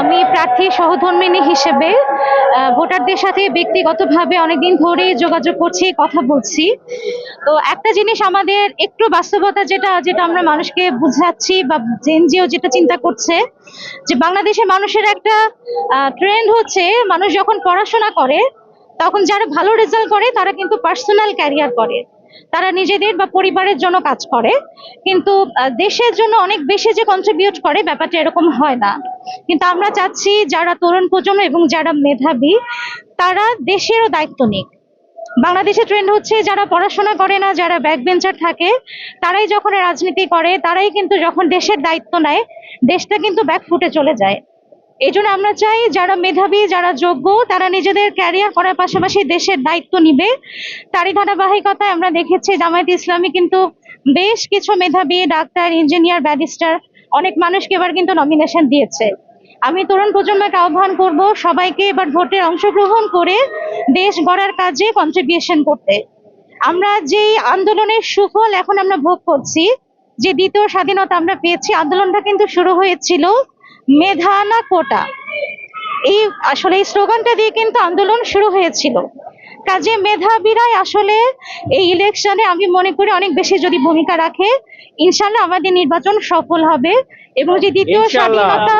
আমি প্রার্থী সহধর্মিনী হিসেবে ভোটারদের সাথে ব্যক্তিগতভাবে অনেকদিন ধরেই যোগাযোগ করছি, কথা বলছি। তো একটা জিনিস আমাদের একটু বাস্তবতা যেটা যেটা আমরা মানুষকে বুঝাচ্ছি বা এনজিও যেটা চিন্তা করছে, যে বাংলাদেশের মানুষের একটা ট্রেন্ড হচ্ছে, মানুষ যখন পড়াশোনা করে, তখন যারা ভালো রেজাল্ট করে, তারা কিন্তু পার্সোনাল ক্যারিয়ার করে। তারা নিজেদের বা পরিবারের জন্য কাজ করে, কিন্তু দেশের জন্য অনেক বেশি যে কন্ট্রিবিউট করে ব্যাপারটা এরকম হয় না। কিন্তু আমরা চাচ্ছি যারা তরুণ প্রজন্ম এবং যারা মেধাবী, তারা দেশেরও দায়িত্ব নিক। বাংলাদেশে ট্রেন্ড হচ্ছে যারা পড়াশোনা করে না, যারা ব্যাক বেঞ্চার থাকে, তারাই যখন রাজনীতি করে, তারাই কিন্তু যখন দেশের দায়িত্ব নেয়, দেশটা কিন্তু ব্যাক ফুটে চলে যায়। এই জন্য আমরা চাই যারা মেধাবী, যারা যোগ্য, তারা নিজেদের ক্যারিয়ার করার পাশাপাশি দেশের দায়িত্ব নিবে। তারই ধারাবাহিকতায় আমরা দেখেছি জামায়াত ইসলামী কিন্তু বেশ কিছু মেধাবী, ডাক্তার ইঞ্জিনিয়ার ব্যারিস্টার অনেক মানুষকে এবার কিন্তু নমিনেশন দিয়েছে। আমি তরুণ প্রজন্মকে আহ্বান করব সবাইকে এবার ভোটে অংশগ্রহণ করে দেশ গড়ার কাজে কন্ট্রিবিউশন করতে। আমরা যে আন্দোলনের সুফল এখন আমরা ভোগ করছি, যে দ্বিতীয় স্বাধীনতা আমরা পেয়েছি, আন্দোলনটা কিন্তু শুরু হয়েছিল মেধা না কোটা? এই আসলে এই স্লোগানটা দিয়ে কিন্তু আন্দোলন শুরু হয়েছিল। কাজে মেধাবীরাই আসলে এই ইলেকশনে আমি মনে করি অনেক বেশি যদি ভূমিকা রাখে ইনশাল্লাহ আমাদের নির্বাচন সফল হবে এবং যে দ্বিতীয় স্বাধীনতা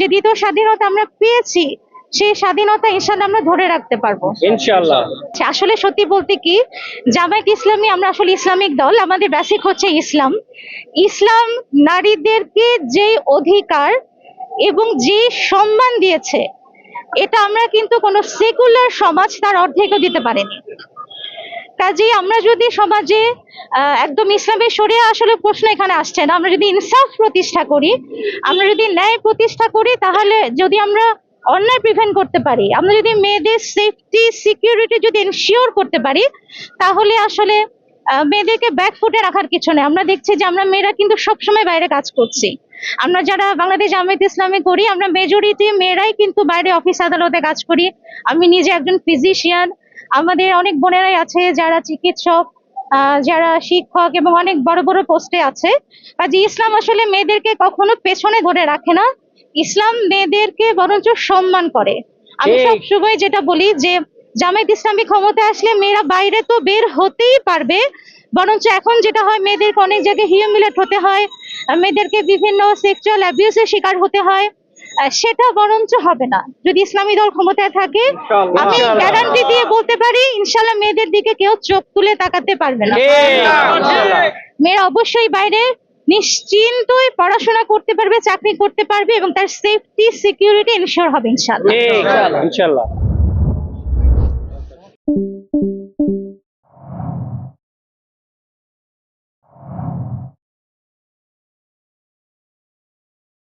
যে দ্বিতীয় স্বাধীনতা আমরা পেয়েছি সেই স্বাধীনতা ইনশাল্লাহ আমরা ধরে রাখতে পারব। ইনশাআল্লাহ। আসলে সত্যি বলতে কি জামায়াত ইসলামী আমরা আসলে ইসলামিক দল আমাদের বেসিক হচ্ছে ইসলাম। ইসলাম নারীদেরকে যে অধিকার এবং যে সম্মান দিয়েছে, এটা আমরা কিন্তু কোনো সেকুলার সমাজ তার অর্ধেকও দিতে পারেনি। কাজেই আমরা যদি সমাজে একদম ইসলামের সরিয়ে আসলে প্রশ্ন এখানে আসছে না। আমরা যদি ইনসাফ প্রতিষ্ঠা করি, আমরা যদি ন্যায় প্রতিষ্ঠা করি, তাহলে যদি আমরা অন্যায় প্রিভেন্ট করতে পারি, আমরা যদি মেয়েদের সেফটি সিকিউরিটি যদি এনশিওর করতে পারি, তাহলে আসলে মেয়েদেরকে ব্যাক ফুটে রাখার কিছু নেই আমরা দেখছি যে আমরা মেয়েরা কিন্তু সবসময় বাইরে কাজ করছি। আমরা যারা বাংলাদেশ জামায়াত ইসলামী করি আমরা মেজরিটি মেয়েরাই কিন্তু বাইরে অফিস আদালতে কাজ করি। আমি নিজে একজন ফিজিশিয়ান আমাদের অনেক বোনেরাই আছে যারা চিকিৎসক যারা শিক্ষক এবং অনেক বড় বড় পোস্টে আছে। কাজে ইসলাম আসলে মেয়েদেরকে কখনো পেছনে ধরে রাখে না। ইসলাম মেয়েদেরকে বরঞ্চ সম্মান করে। আমি সবসময় যেটা বলি যে জামায়াত ইসলামী ক্ষমতায় আসলে মেয়েরা বাইরে তো বের হতেই পারবে। বরঞ্চ এখন যেটা হয় মেয়েদেরকে অনেক জায়গায় হিউমিলেট হতে হয় মেয়েদেরকে বিভিন্ন সেক্সুয়াল অ্যাবিউসের শিকার হতে হয় সেটা বরঞ্চ হবে না। যদি ইসলামী দল ক্ষমতায় থাকে আমি গ্যারান্টি দিয়ে বলতে পারি ইনশাল্লাহ মেয়েদের দিকে কেউ চোখ তুলে তাকাতে পারবে না। মেয়েরা অবশ্যই বাইরে নিশ্চিন্তই পড়াশোনা করতে পারবে চাকরি করতে পারবে এবং তার সেফটি সিকিউরিটি ইনশিওর হবে ইনশাল্লাহ ঠিক ইনশাআল্লাহ।